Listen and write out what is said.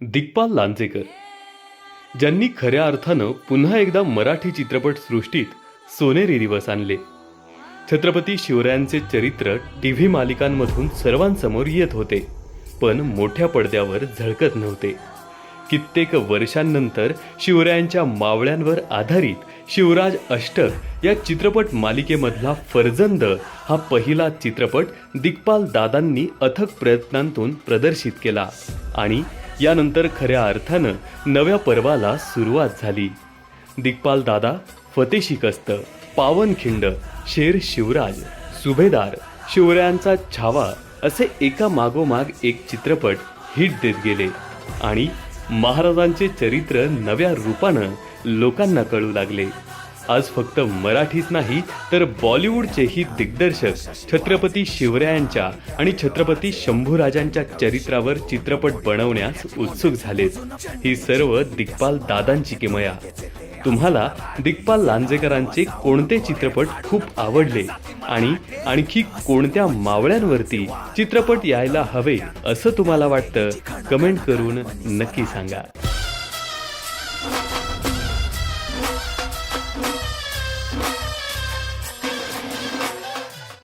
दिग्पाल लांजेकर. ज्यांनी खऱ्या अर्थानं पुन्हा एकदा मराठी चित्रपटसृष्टीत सोनेरी दिवस आणले. छत्रपती शिवरायांचे चरित्र टी व्ही मालिकांमधून सर्वांसमोर येत होते पण मोठ्या पडद्यावर झळकत नव्हते. कित्येक वर्षांनंतर शिवरायांच्या मावळ्यांवर आधारित शिवराज अष्टक या चित्रपट मालिकेमधला फर्जंद हा पहिला चित्रपट दिग्पाल दादांनी अथक प्रयत्नांतून प्रदर्शित केला आणि यानंतर खऱ्या अर्थानं नव्या पर्वाला सुरुवात झाली. दिग्पाल दादा फते शिकस्त पावनखिंड शेर शिवराज सुभेदार शिवरायांचा छावा असे एका मागोमाग एक चित्रपट हिट देत गेले आणि महाराजांचे चरित्र नव्या रूपानं लोकांना कळू लागले. आज फक्त मराठीच नाही तर बॉलिवूडचेही दिग्दर्शक छत्रपती शिवरायांच्या आणि छत्रपती शंभूराजांच्या चरित्रावर चित्रपट बनवण्यास उत्सुक झालेत. ही सर्व दिग्पाल दादांची किमया. तुम्हाला दिग्पाल लांजेकरांचे कोणते चित्रपट खूप आवडले? आणि आणखी कोणत्या मावळ्यांवरती चित्रपट यायला हवे असं तुम्हाला वाटतं? कमेंट करून नक्की सांगा.